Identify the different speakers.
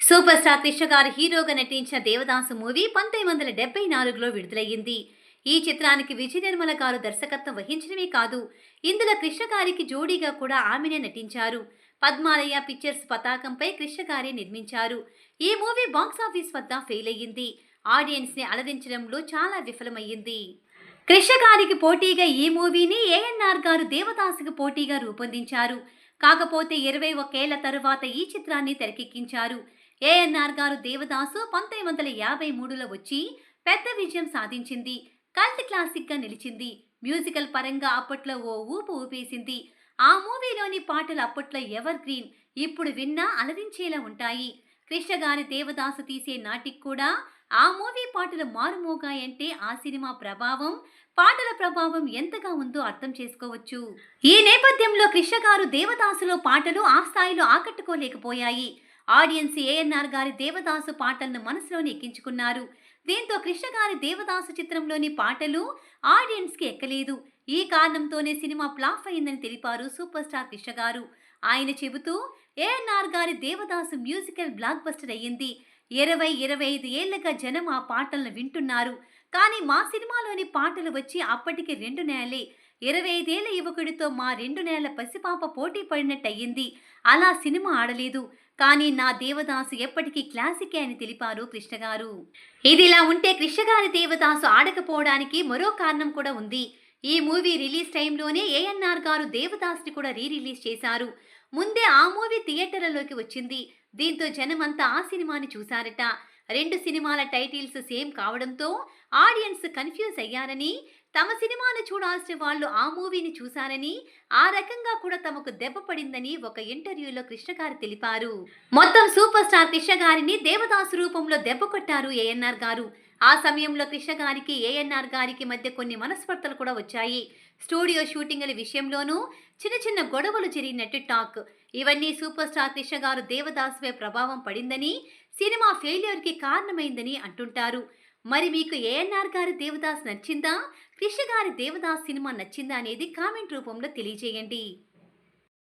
Speaker 1: Super star Trisha గారు హీరోగా నటించిన దేవదాసు మూవీ పంతొమ్మిది వందల డెబ్బై నాలుగులో విడుదలయ్యింది. ఈ చిత్రానికి విజయ నిర్మల గారు దర్శకత్వం వహించడమే కాదు ఇందులో కృష్ణ గారికి జోడీగా కూడా ఆమెనే నటించారు. పద్మాలయ పిక్చర్స్ పతాకంపై కృష్ణ గారే నిర్మించారు. ఈ మూవీ బాక్సాఫీస్ వద్ద ఫెయిల్ అయ్యింది ఆడియన్స్ని అలరించడంలో చాలా విఫలమయ్యింది. కృష్ణ గారికి పోటీగా ఈ మూవీని ఏఎన్ఆర్ గారు దేవదాసుకు పోటీగా రూపొందించారు. కాకపోతే ఇరవై ఒకేళ్ళ తరువాత ఈ చిత్రాన్ని తెరకెక్కించారు. ఏఎన్ఆర్ గారు దేవదాసు పంతొమ్మిది వందల యాభై మూడులో వచ్చి పెద్ద విజయం సాధించింది. కల్ట్ క్లాసిక్గా నిలిచింది. మ్యూజికల్ పరంగా అప్పట్లో ఓ ఊపు ఊపేసింది. ఆ మూవీలోని పాటలు అప్పట్లో ఎవర్ గ్రీన్ ఇప్పుడు విన్నా అలరించేలా ఉంటాయి. కృష్ణ గారి దేవదాసు తీసే నాటికి కూడా ఆ మూవీ పాటలు మారుమోగాయంటే ఆ సినిమా ప్రభావం పాటల ప్రభావం ఎంతగా ఉందో అర్థం చేసుకోవచ్చు. ఈ నేపథ్యంలో కృష్ణ గారు దేవదాసులో పాటలు ఆ స్థాయిలో ఆకట్టుకోలేకపోయాయి. ఆడియన్స్ ఏఎన్ఆర్ గారి దేవదాసు పాటలను మనసులోని ఎక్కించుకున్నారు. దీంతో కృష్ణ గారి దేవదాసు చిత్రంలోని పాటలు ఆడియన్స్కి ఎక్కలేదు. ఈ కారణంతోనే సినిమా ఫ్లాప్ అయిందని తెలిపారు సూపర్ స్టార్ కృష్ణ గారు. ఆయన చెబుతూ ఏఎన్ఆర్ గారి దేవదాసు మ్యూజికల్ బ్లాక్ బస్టర్ అయ్యింది. ఇరవై ఇరవై ఐదు ఏళ్ళుగా జనం ఆ పాటలను వింటున్నారు. కానీ మా సినిమాలోని పాటలు వచ్చి అప్పటికి రెండు నెలలే ఇరవై ఐదేళ్ళ యువకుడితో మా రెండు నెలల పసిపాప పోటీ పడినట్టయింది. అలా సినిమా ఆడలేదు. కానీ నా దేవదాసు ఎప్పటికీ క్లాసికే అని తెలిపారు కృష్ణ గారు. ఇదిలా ఉంటే కృష్ణగారి దేవదాసు ఆడకపోవడానికి మరో కారణం కూడా ఉంది. ఈ మూవీ రిలీజ్ టైంలోనే ఏఎన్ఆర్ గారు దేవదాస్ని కూడా రీ రిలీజ్ చేశారు. ముందే ఆ మూవీ థియేటర్లలోకి వచ్చింది. దీంతో జనమంతా ఆ సినిమాని చూశారట. రెండు సినిమాల టైటిల్స్ సేమ్ కావడంతో ఆడియన్స్ కన్ఫ్యూజ్ అయ్యారని తమ సినిమాను చూడాల్సిన వాళ్ళు ఆ మూవీని చూశారని ఆ రకంగా కూడా తమకు దెబ్బ పడిందని ఒక ఇంటర్వ్యూలో కృష్ణ గారు తెలిపారు. మొత్తం సూపర్ స్టార్ కృష్ణ గారిని దేవదాసు రూపంలో దెబ్బ కొట్టారు ఏఎన్ఆర్ గారు. ఆ సమయంలో కృష్ణ గారికి ఏఎన్ఆర్ గారికి మధ్య కొన్ని మనస్పర్ధలు కూడా వచ్చాయి. స్టూడియో షూటింగ్ల విషయంలోనూ చిన్న చిన్న గొడవలు జరిగినట్టు టాక్. ఇవన్నీ సూపర్ స్టార్ కృష్ణ గారు దేవదాసుపై ప్రభావం పడిందని సినిమా ఫెయిల్యూర్కి కారణమైందని అంటుంటారు. మరి మీకు ఏఎన్ఆర్ గారి దేవదాస్ నచ్చిందా? క్రిష గారి దేవదాస్ సినిమా నచ్చిందా అనేది కామెంట్ రూపంలో తెలియజేయండి.